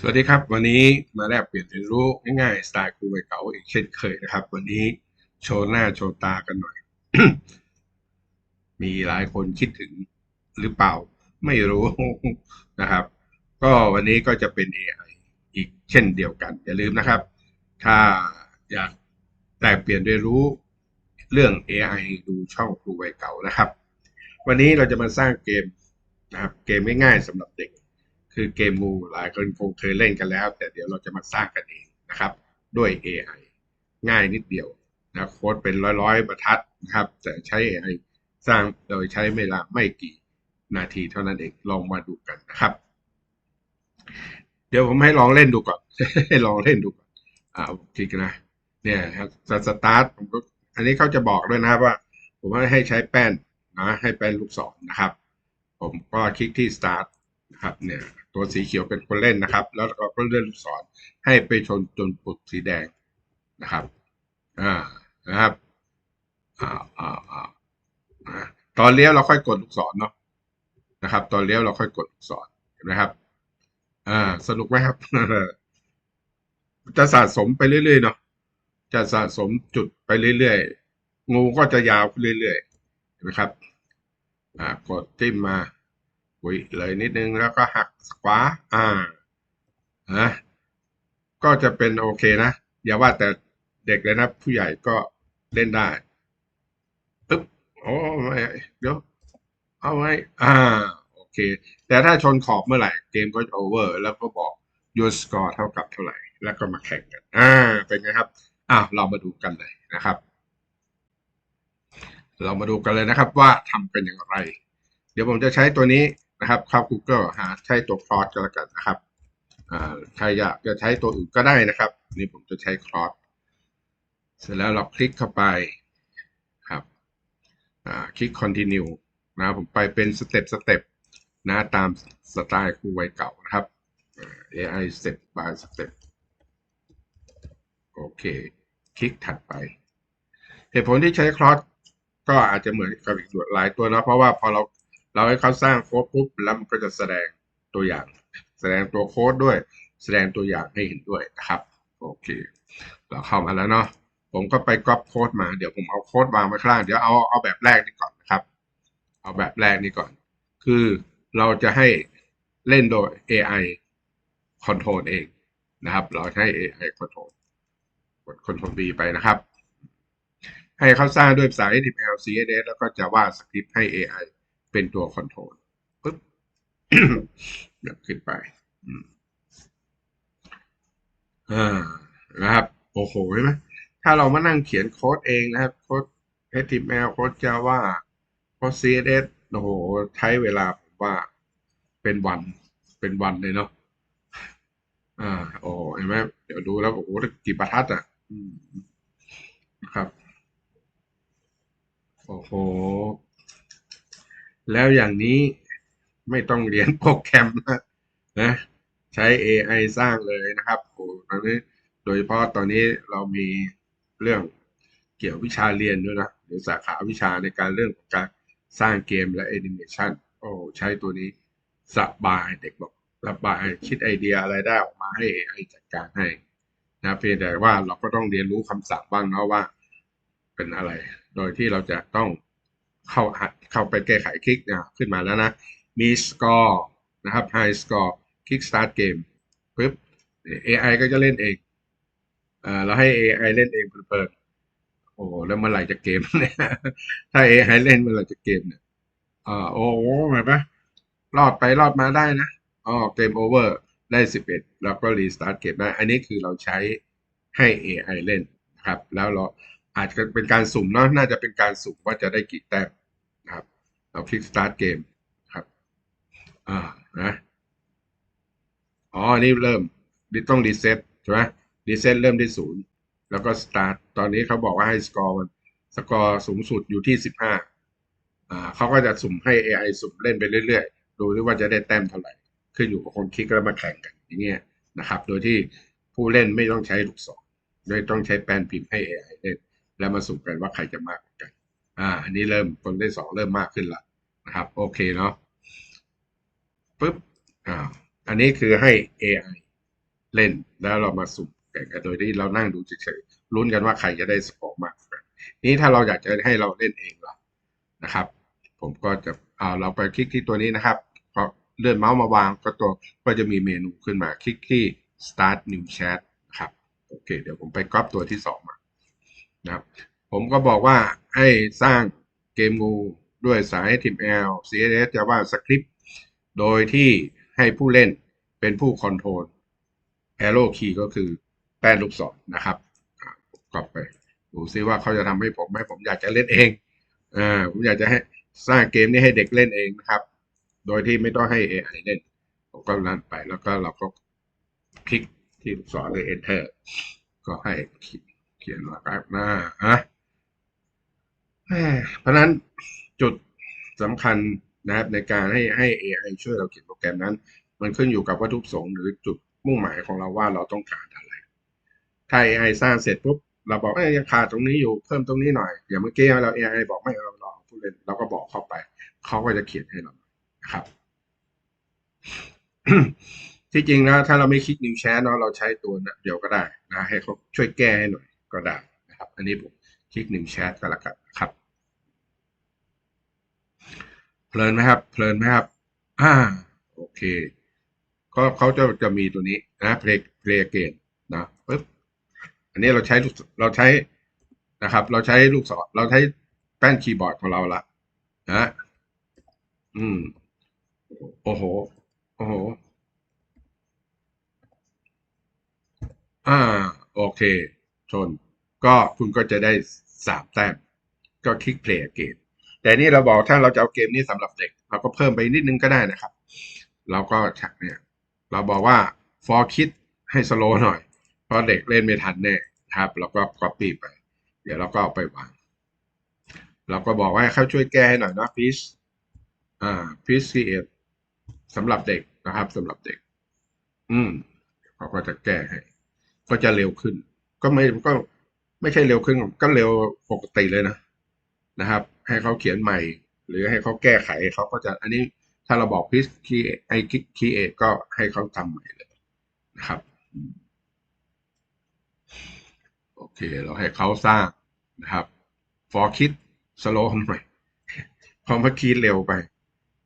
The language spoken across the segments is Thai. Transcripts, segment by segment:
สวัสดีครับ วันนี้มาแลกเปลี่ยนเรียนรู้ง่ายๆสไตล์ครูวัยเก่าอีกเช่นเคยนะครับ วันนี้โชว์หน้าโชว์ตากันหน่อย มีหลายคนคิดถึงหรือเปล่า ไม่รู้นะครับ ก็วันนี้ก็จะเป็น AI อีกเช่นเดียวกัน อย่าลืมนะครับ ถ้าอยากแลกเปลี่ยนเรียนรู้เรื่อง AI ดูช่องครูวัยเก่านะครับ วันนี้เราจะมาสร้างเกมนะครับ เกมง่ายๆสำหรับเด็ก คือเกมมูหลายคนคงเคยเล่นกันแล้ว แต่เดี๋ยวเราจะมาสร้างกันเองนะครับ ด้วย AI ง่ายนิดเดียวนะโค้ดเป็นร้อยๆบรรทัดนะครับ แต่ใช้ AI สร้างโดยใช้เวลาไม่กี่นาทีเท่านั้นเองลองมาดูกันนะครับ เดี๋ยวผมให้ลองเล่นดูก่อนให้ลองเล่นดูก่อนอ่าคลิกนะเนี่ยครับสตาร์ทผมก็อันนี้เขาจะบอกด้วยนะครับว่า ผมให้ใช้แป้นนะให้แป้นลูกศรนนะครับ ผมก็คลิกที่ start ครับเนี่ยตัวสีเขียวเป็นคนเล่นนะครับ แล้วเราก็เลื่อนลูกศรให้ไปชนจนปุดสีแดงนะครับอ่านะครับอ่าอ่าอ่าอ่าตอนเลี้ยวเราค่อยกดลูกศรเนาะนะครับ ตอนเลี้ยวเราค่อยกดลูกศรเห็นไหมครับ อ่า สนุกไหมครับ จะสะสมไปเรื่อยๆเนาะจะสะสมจุดไปเรื่อยๆงูก็จะยาวเรื่อยๆเห็นไหมครับ อ่ากดจิ้มมา อุ้ยเลยนิดนึงแล้วก็หักขวาอ่านะก็จะเป็นโอเคนะ อย่าว่าแต่เด็กเลยนะ ผู้ใหญ่ก็เล่นได้ปึ๊บโอ้ไม่เดี๋ยวเอาไว้ อ่า โอเค แต่ถ้าชนขอบเมื่อไหร่ เกมก็จะโอเวอร์ แล้วก็บอก your score เท่ากับเท่าไหร่ แล้วก็มาแข่งกัน อ่า เป็นไงครับอ่าเรามาดูกันเลยนะครับ เรามาดูกันเลยนะครับว่าทำเป็นอย่างไร เดี๋ยวผมจะใช้ตัวนี้ นะครับเข้า Google หาใช้ตัว cross ก็แล้วกันนะครับใครอยากจะใช้ตัวอื่นก็ได้นะครับ นี่ผมจะใช้ cross เสร็จแล้วเราคลิกเข้าไปครับคลิก continue นะผมไปเป็นสเต็ปสเต็ปนะตามสไตล์ครูวัยเก่านะครับ AI step by step โอเค คลิกถัดไป เหตุผลที่ใช้ cross ก็อาจจะเหมือนกับอีกหลายตัวนะเพราะว่าพอเรา เราให้เขาสร้างโค้ดปุ๊บแล้วมันก็จะแสดงตัวอย่าง แสดงตัวโค้ดด้วย แสดงตัวอย่างให้เห็นด้วยนะครับโอเค เราเข้ามาแล้วเนาะผมก็ไปก๊อปโค้ดมาเดี๋ยวผมเอาโค้ดวางไว้ข้างล่างเดี๋ยวเอาเอาแบบแรกนี่ก่อนนะครับ เอาแบบแรกนี่ก่อน คือเราจะให้เล่นโดย AI control เองนะครับ เราให้ AI control กด control B ไปนะครับ ให้เขาสร้างด้วยภาษา HTML CSS แล้วก็จะวาสคริปต์ให้ AI เป็นตัวคอนโทรลปึ๊บเดี๋ยวขึ้นไปอ่านะครับ โอ้โหเห็นไหมถ้าเรามานั่งเขียนโค้ดเองนะครับ โค้ด HTML โค้ด Java โค้ด CSS โอ้โห ใช้เวลาผมว่าเป็นวันเป็นวันเลยเนาะอ่า โอ้เห็นไหมเดี๋ยวดูแล้วโอ้โหกี่บรรทัดอะนะครับ โอ้โห แล้วอย่างนี้ไม่ต้องเรียนโปรแกรมนะนะใช้ AI สร้างเลยนะครับโอ้ตอนนี้โดยเฉพาะตอนนี้เรามีเรื่องเกี่ยววิชาเรียนด้วยนะหรือสาขาวิชาในการเรื่องของการสร้างเกมและแอนิเมชันโอ้ใช้ตัวนี้สบายเด็กบอกสบายคิดไอเดียอะไรได้ออกมาให้ AI จัดการให้นะเพียงแต่ว่าเราก็ต้องเรียนรู้คำสั่งบ้างเนาะว่าเป็นอะไร โดยที่เราจะต้อง เข้าเข้าไปแก้ไขคลิกนะขึ้นมาแล้วนะมีสกอร์นะครับ High Score คลิก Start Game ปึ๊บ AI ก็จะเล่นเองเราให้ AI เล่นเองเพลินๆโอ้แล้วเมื่อไหร่จะเกมเนี่ยถ้า AI เล่นเมื่อไหร่จะเกมเนี่ยอ่าโอ้โหเห็นปะรอดไปรอดมาได้นะอ๋อเกมโอเวอร์ได้สิบเอ็ดแล้วก็รีสตาร์ทเกมได้ อันนี้คือเราใช้ให้ AI เล่นนะครับ แล้วเราอาจจะเป็นการสุ่มเนาะน่าจะเป็นการสุ่มว่าจะได้กี่แต้ม เราคลิก start game ครับ อ่า นะ อ๋อ นี่เริ่ม ต้องรีเซ็ตใช่ไหมรีเซ็ตเริ่มที่ศูนย์ แล้วก็ start ตอนนี้เขาบอกว่าให้สกอร์มัน สกอร์สูงสุดอยู่ที่สิบห้า อ่า เขาก็จะสุ่มให้ AI สุ่มเล่นไปเรื่อยๆ ดูด้วยว่าจะได้แต้มเท่าไหร่ ขึ้นอยู่กับคนคลิกแล้วมาแข่งกัน อย่างเงี้ยนะครับ โดยที่ผู้เล่นไม่ต้องใช้ลูกศรโดยต้องใช้แปลนพิมพ์ให้ AI เล่น แล้วมาสุ่มกันว่าใครจะมาก อ่า อันนี้เริ่มคนที่สองเริ่มมากขึ้นละนะครับ โอเคเนาะปึ๊บอ่าอันนี้คือให้ AI เล่นแล้วเรามาสุ่มแข่งกันโดยที่เรานั่งดูเฉยๆลุ้นกันว่าใครจะได้สกอร์มากกว่านนี้ถ้าเราอยากจะให้เราเล่นเองล่ะนะครับ ผมก็จะเอาเราไปคลิกที่ตัวนี้นะครับพอเลื่อนเมาส์มาวางก็ตัวก็จะมีเมนูขึ้นมาคลิกที่ start new chat นะครับโอเค เดี๋ยวผมไปก๊อปตัวที่สองมานะครับ ผมก็บอกว่าให้สร้างเกมงูด้วยสาย HTML CSS JavaScript โดยที่ให้ผู้เล่นเป็นผู้คอนโทรล arrow key ก็คือแป้นลูกศรนะครับก๊อปไปดูซิว่าเขาจะทำให้ผมไหมผมอยากจะเล่นเองอ่าผมอยากจะให้สร้างเกมนี้ให้เด็กเล่นเองนะครับ โดยที่ไม่ต้องให้ AI เล่น ผมก็รันไปแล้วก็เราก็คลิกที่ลูกศรเลย enter ก็ให้เขียนว่าครับหน้าอะ เพราะนั้นจุดสำคัญนะครับในการให้ให้ AI ช่วยเราเขียนโปรแกรมนั้น มันขึ้นอยู่กับวัตถุประสงค์หรือจุดมุ่งหมายของเราว่าเราต้องการอะไร ถ้า AI สร้างเสร็จปุ๊บเราบอกเอ้ยยังขาดตรงนี้อยู่เพิ่มตรงนี้หน่อยอย่างเมื่อกี้เรา AI บอกไม่เอาเราผู้เล่นเราก็บอกเข้าไป เขาก็จะเขียนให้เรานะครับ ที่จริงนะถ้าเราไม่คลิก new chat เนาะเราใช้ตัวนะเดียวก็ได้นะให้เขาช่วยแก้ให้หน่อยก็ได้นะครับ อันนี้ผม คลิก new chat ก็แล้วกันครับเพลินไหมครับเพลินไหมครับอ่าโอเคก็เขาจะจะมีตัวนี้นะ play play again นะปึ๊บอันนี้เราใช้เราใช้นะครับ เราใช้ลูกศรเราใช้แป้นคีย์บอร์ดของเราละนะอืมโอ้โหโอ้โหอ่าโอเค ชน ก็คุณก็จะได้สามแต้มก็คลิก play again แต่นี่เราบอกถ้าเราจะเอาเกมนี้สำหรับเด็ก เราก็เพิ่มไปนิดนึงก็ได้นะครับ เราก็เนี่ยเราบอกว่า for kid ให้สโลหน่อย เพราะเด็กเล่นไม่ทันแน่ครับแล้วก็ copy ไป เดี๋ยวเราก็เอาไปวาง เราก็บอกว่าให้เขาช่วยแก้ให้หน่อยนะ please อ่า please create สำหรับเด็กนะครับสำหรับเด็ก อืมเขาก็จะแก้ให้ ก็จะเร็วขึ้น ก็ไม่ก็ ไม่ใช่เร็วขึ้นก็เร็วปกติเลยนะนะครับ ให้เขาเขียนใหม่ หรือให้เขาแก้ไขเขาก็จะอันนี้ถ้าเราบอก please create ไอทก็ให้เขาทำใหม่เลยนะครับโอเค เราให้เขาสร้างนะครับ for kid slow หน่อยเพรามื่อกี้เร็วไป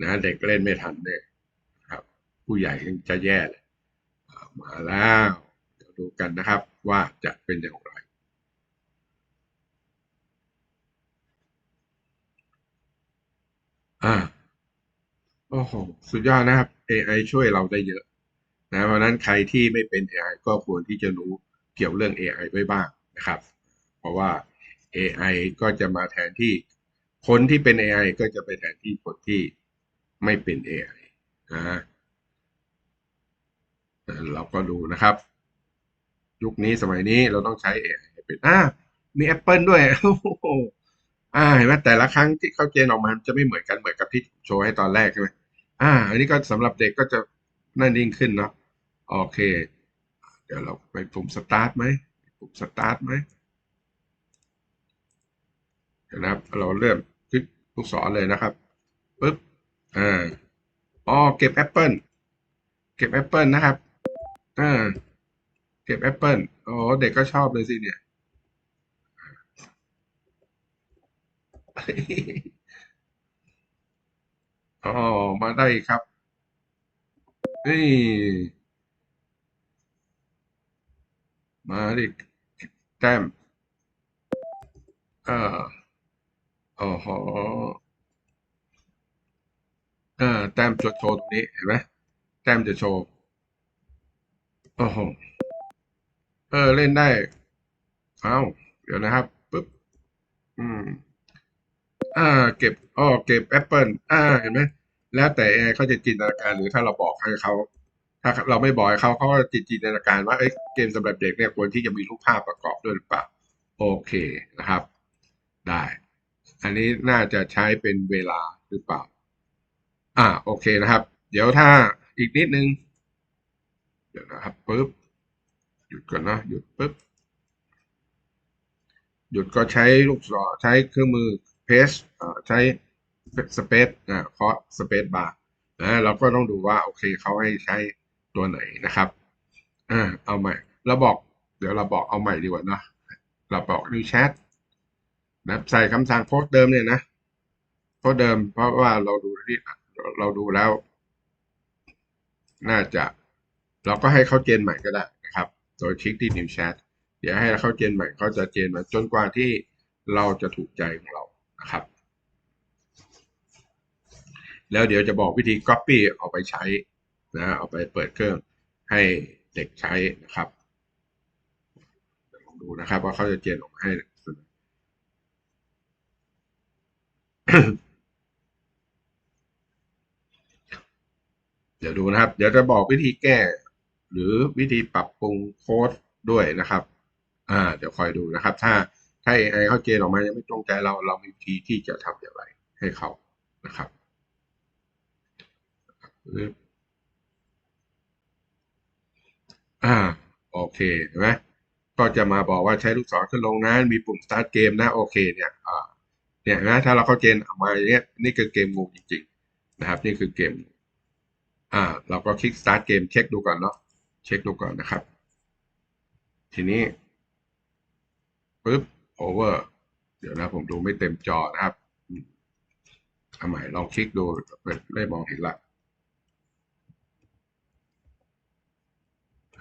นะเด็กเล่นไม่ทันเนี่ยครับ ผู้ใหญ่ยังจะแย่เลยมาแล้วเดี๋ยวดูกันนะครับว่าจะเป็นอย่างไร อ่า โอ้โห สุดยอดนะครับ AI ช่วยเราได้เยอะนะเพราะฉะนั้นใครที่ไม่เป็น AI ก็ควรที่จะรู้เกี่ยวเรื่อง AI ไว้บ้างนะครับ เพราะว่า AI ก็จะมาแทนที่คนที่เป็น AI ก็จะไปแทนที่คนที่ไม่เป็น AI นะเราก็ดูนะครับ ยุคนี้สมัยนี้เราต้องใช้ AI เป็นอ่ามี Apple ด้วยโอ้โห อ่าเห็นไหมแต่ละครั้งที่เขาเจนออกมาจะไม่เหมือนกันเหมือนกับที่โชว์ให้ตอนแรกใช่ไหมอ่า อันนี้ก็สำหรับเด็กก็จะนั่นยิ่งขึ้นเนาะโอเค เดี๋ยวเราไปปุ่มสตาร์ทไหมปุ่มสตาร์ทไหมนะครับ เราเริ่มคลิกลูกศรเลยนะครับปึ๊บอ่าอ๋อเก็บแอปเปิลเก็บแอปเปิลนะครับอ่าเก็บแอปเปิลโอ้เด็กก็ชอบเลยสิเนี่ย อ๋อมาได้ครับนี่มาดิแต้มอ่อโอ้โหเออแต้มจะโชว์ตรงนี้เห็นไหมแต้มจะโชว์โอ้โหเออเล่นได้ เอ้าเดี๋ยวนะครับ ปึ๊บ อืม อ่า เก็บอ๋อเก็บแอปเปิลอ่าเห็นไหมแล้วแต่เขาจะจินตนาการหรือถ้าเราบอกให้เขาถ้าเราไม่บอกให้เขาเขาก็จะจินตนาการว่าเอ้ยเกมสำหรับเด็กเนี่ยควรที่จะมีรูปภาพประกอบด้วยหรือเปล่าโอเคนะครับ ได้ อันนี้น่าจะใช้เป็นเวลาหรือเปล่า อ่าโอเคนะครับ เดี๋ยวถ้าอีกนิดนึง เดี๋ยวนะครับปึ๊บหยุดก่อนนะหยุดปึ๊บหยุดก็ใช้ลูกศรใช้เครื่องมือ เพสใช้สเปซอ่าเคาะสเปซบาร์นะเราก็ต้องดูว่าโอเคเขาให้ใช้ตัวไหนนะครับอ่าเอาใหม่ เราบอก เดี๋ยวเราบอกเอาใหม่ดีกว่านะเราบอก new chat นะใส่คำสั่งโพสเดิมเนี่ยนะโพสเดิมเพราะว่าเราดูที่เราดูแล้ว น่าจะ เราก็ให้เขาเจนใหม่ก็ได้นะครับ โดยคลิกที่ new chat เดี๋ยวให้เขาเจนใหม่เขาจะเจนมาจนกว่าที่เราจะถูกใจของเรา นะครับ แล้วเดี๋ยวจะบอกวิธี copy เอาไปใช้นะเอาไปเปิดเครื่องให้เด็กใช้นะครับลองดูนะครับว่าเขาจะเจนออกมาให้เดี๋ยวดูนะครับ เดี๋ยวจะบอกวิธีแก้ หรือวิธีปรับปรุงโค้ดด้วยนะครับ อ่า เดี๋ยวคอยดูนะครับ ถ้า ถ้า AI เขาเจนออกมายังไม่ตรงใจเราเรามีวิธีที่จะทำอย่างไร ให้เขานะครับอ่าโอเคเห็นไหมก็จะมาบอกว่าใช้ลูกศรขึ้นลงนะมีปุ่ม start เกมนะโอเคเนี่ยอ่าเนี่ยนะถ้าเราเข้าเจนออกมาอย่างเนี้ยนี่คือเกมงูจริง ๆ นะครับ นี่คือเกมอ่า เราก็คลิก start เกมเช็คดูก่อนเนาะเช็คดูก่อนนะครับ ทีนี้ปึ๊บ over เดี๋ยวนะผมดูไม่เต็มจอนะครับเอาใหม่ลองคลิกดูเปิดไม่มองเห็นละ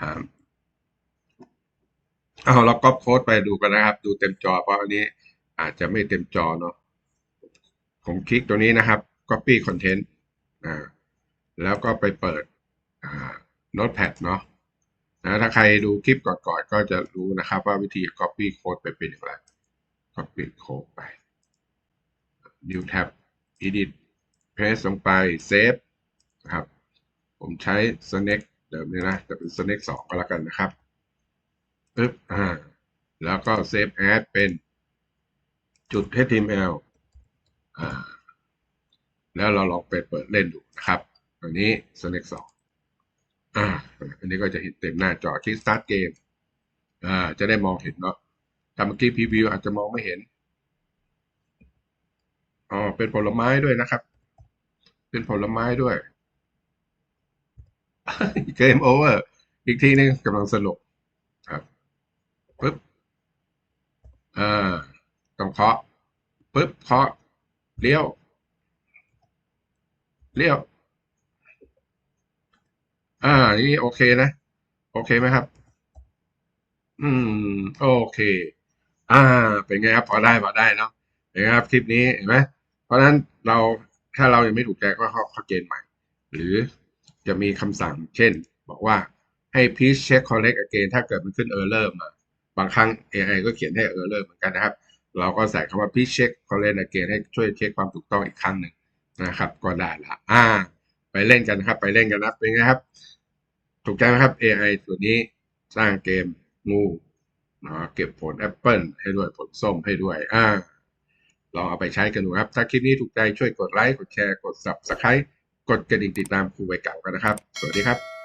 อ่าเอาเราก๊อปโค้ดไปดูกันนะครับ ดูเต็มจอเพราะอันนี้อาจจะไม่เต็มจอเนาะผมคลิกตัวนี้นะครับ copy content อ่าแล้วก็ไปเปิดอ่า notepad เนาะนะถ้าใครดูคลิปก่อนๆก็จะรู้นะครับว่าวิธี copy code ไปเป็นอย่างไร copy code ไป new tab edit paste ลงไป save นะครับ ผมใช้ snake เดิมเลยนะแต่เป็น snake 2 ก็แล้วกันนะครับปึ๊บอ่าแล้วก็ save as เป็นจุด html อ่าแล้วเราลองไปเปิดเล่นดูนะครับอันนี้ snake 2อ่าอันนี้ก็จะเห็นเต็มหน้าจอที่ start game อ่าจะได้มองเห็นเนาะ ถ้าเมื่อกี้พรีวิวอาจจะมองไม่เห็นอ๋อเป็นผลไม้ด้วยนะครับ เป็นผลไม้ด้วยเกมโอเวอร์อีกทีนึงกำลังสนุกครับปึ๊บอ่าต้องเคาะปึ๊บเคาะเลี้ยวเลี้ยว อ่า นี่โอเคนะ โอเคไหมครับ อืม โอเค อ่า เป็นไงครับพอได้พอได้เนาะเห็นไหมครับคลิปนี้เห็นไหมเพราะฉะนั้นเราถ้าเรายังไม่ถูกใจก็เข้าเข้าเกณฑ์ใหม่ หรือจะมีคำสั่งเช่น บอกว่าให้ please check correct again ถ้าเกิดมันขึ้น error มา บางครั้ง AI ก็เขียนให้ error เหมือนกันนะครับ เราก็ใส่คำว่า please check correct again ให้ช่วยเช็คความถูกต้องอีกครั้งหนึ่งนะครับ ก็ได้ละอ่า ไปเล่นกันครับ ไปเล่นกันนะเป็นไงครับ ถูกใจไหมครับ AI ตัวนี้สร้างเกมงู นะเก็บผลแอปเปิลให้ด้วยผลส้มให้ด้วย อ่าลองเอาไปใช้กันดูครับ ถ้าคลิปนี้ถูกใจช่วยกดไลค์ กดแชร์ กด subscribe กดกระดิ่งติดตามครูใบเก่ากันนะครับ สวัสดีครับ